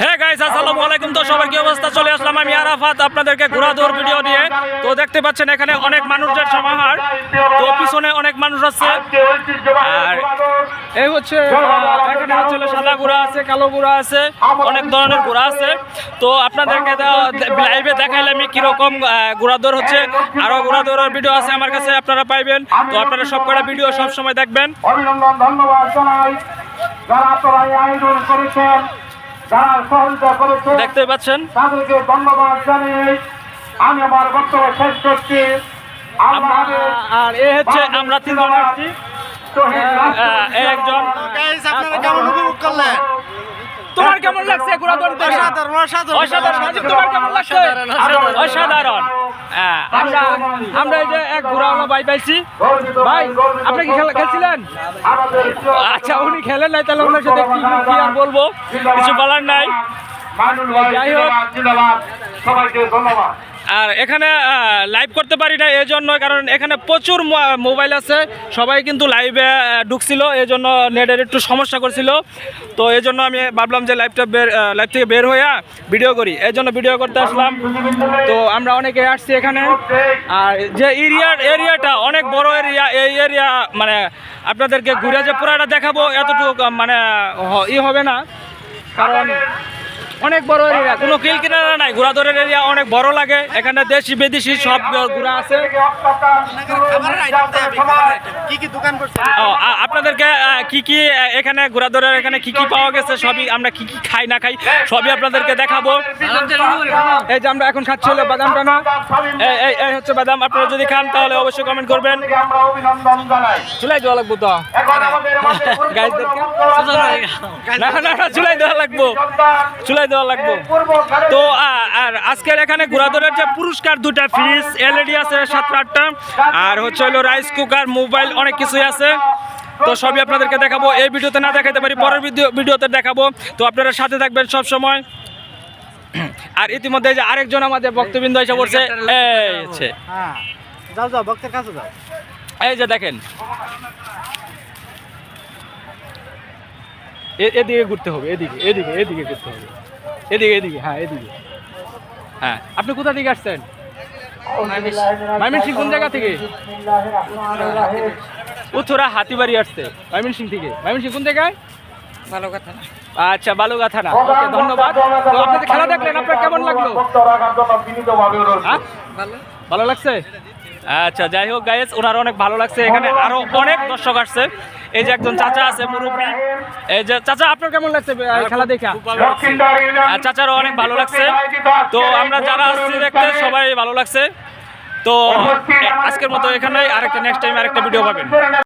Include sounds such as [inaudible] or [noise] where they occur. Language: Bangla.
হ্যাঁ গাইস আসসালামু আলাইকুম তো সবার কি অবস্থা? চলে আসলাম আমি আরাফাত, আপনাদেরকে ভিডিও তো দেখতে পাচ্ছেন এখানে অনেক সমাহার। তো পিছনে অনেক মানুষ আছে। আর এই হচ্ছে সাদা আছে, কালো আছে, অনেক ধরনের ঘোড়া আছে। তো দেখাইলে আমি হচ্ছে। ভিডিও আছে আমার কাছে, আপনারা পাইবেন। তো আপনারা সব কটা ভিডিও সব সময় দেখবেন। অভিনন্দন, ধন্যবাদ জানাই। যারা আপনারা করেছেন যারা সহযোগিতা দেখতে পাচ্ছেন? তাদেরকে ধন্যবাদ জানিয়ে আমি আমার বক্তব্য শেষ করছি। আর এ হচ্ছে আমরা তিনজন আসছি। আহ, একজন আপনারা কেমন উপভোগ করলেন? তোমার কেমন লাগছে ঘোড়া অসাধারণ অসাধারণ অসাধারণ। তোমার কেমন লাগছে? অসাধারণ হ্যাঁ, আমরা আমরা এই যে এক ঘোড়াওয়ালা ভাই পাইছি। ভাই আপনি কি খেলা খেলছিলেন? আচ্ছা উনি খেলেন নাই তাহলে ওনার সাথে কি কি আর বলব? কিছু বলার নাই। যাই হোক। সবাইকে ধন্যবাদ। আর এখানে লাইভ করতে পারি না এই জন্য কারণ এখানে প্রচুর মোবাইল আছে। সবাই কিন্তু লাইভে ঢুকছিল এই জন্য নেটের একটু সমস্যা করছিল। তো এই জন্য আমি ভাবলাম যে লাইভটা বের লাইভ থেকে বের হইয়া ভিডিও করি। এই জন্য ভিডিও করতে আসলাম। তো আমরা অনেকে আসছি এখানে। আর যে এরিয়ার এরিয়াটা অনেক বড় এরিয়া এই এরিয়া মানে আপনাদেরকে ঘুরে যে পুরাটা দেখাবো, এতটুকু মানে ই হবে না। কারণ অনেক বড় এরিয়া কোনো কিল কিনারা নাই ঘোড়াদৌড়ের এরিয়া অনেক বড় লাগে। এখানে দেশি বিদেশি সব ঘোড়া আছে। আপনাদেরকে কি কি এখানে ঘোড়াদৌড়ের এখানে কি কি পাওয়া গেছে সবই আমরা কি কি খাই না খাই সবই আপনাদেরকে দেখাবো। এই যে আমরা এখন খাচ্ছি হলো বাদাম টানা। এই- হচ্ছে বাদাম আপনারা যদি খান তাহলে অবশ্যই কমেন্ট করবেন। আমরা অভিনন্দন জানাই চুলাই দেওয়া লাগবো। তো [laughs] না না না চুলাই দেওয়া লাগবো। সন্তান চুলাই দেওয়া লাগবো। পূর্ব তো আর আজকের এখানে ঘোরাদৌড়ের যে পুরস্কার দুটা ফ্রিজ এলইডি আছে সাতটা আটটা আর হচ্ছে হলো রাইস কুকার মোবাইল অনেক কিছুই আছে। তো সবই আপনাদেরকে দেখাবো। এই ভিডিওতে না দেখাতে পারি পরের ভিডিও ভিডিওতে দেখাবো। তো আপনারা সাথে থাকবেন সব সময়। আর ইতিমধ্যে যে আরেকজন আমাদের বক্তবিন্দু এসে পড়ছে। এই হ্যাঁ যাও যাও ভক্তের কাছে যাও। এই যে দেখেন এ- এদিকে ঘুরতে হবে এদিকে এদিকে এদিকে ঘুরতে হবে। এদিকে এদিকে হ্যাঁ এদিকে। হ্যাঁ। আপনি কোথা থেকে আসছেন? ময়মনসিং কোন জায়গা থেকে? উত্তরা হাতিবাড়ি আসছে ময়মনসিং থেকে। ময়মনসিং কোন জায়গায়? আচ্ছা বালুগা থানা। ওকে ধন্যবাদ। তো খেলা দেখলেন আপনার কেমন লাগল? হ্যাঁ? ভালো লাগছে? আচ্ছা যাই হোক গাইজ ওনার অনেক ভালো লাগছে। এখানে আরও অনেক দর্শক আসছে। এই যে একজন চাচা আছে মুরব্বী। এই যে চাচা আপনার কেমন লাগছে? খেলা দেখা? চাচারও অনেক ভালো লাগছে। তো আমরা যারা আসছি দেখতে সবাই ভালো লাগছে। তো আজকের মতো এখানে আরেকটা নেক্সট টাইম আরেকটা ভিডিও পাবেন।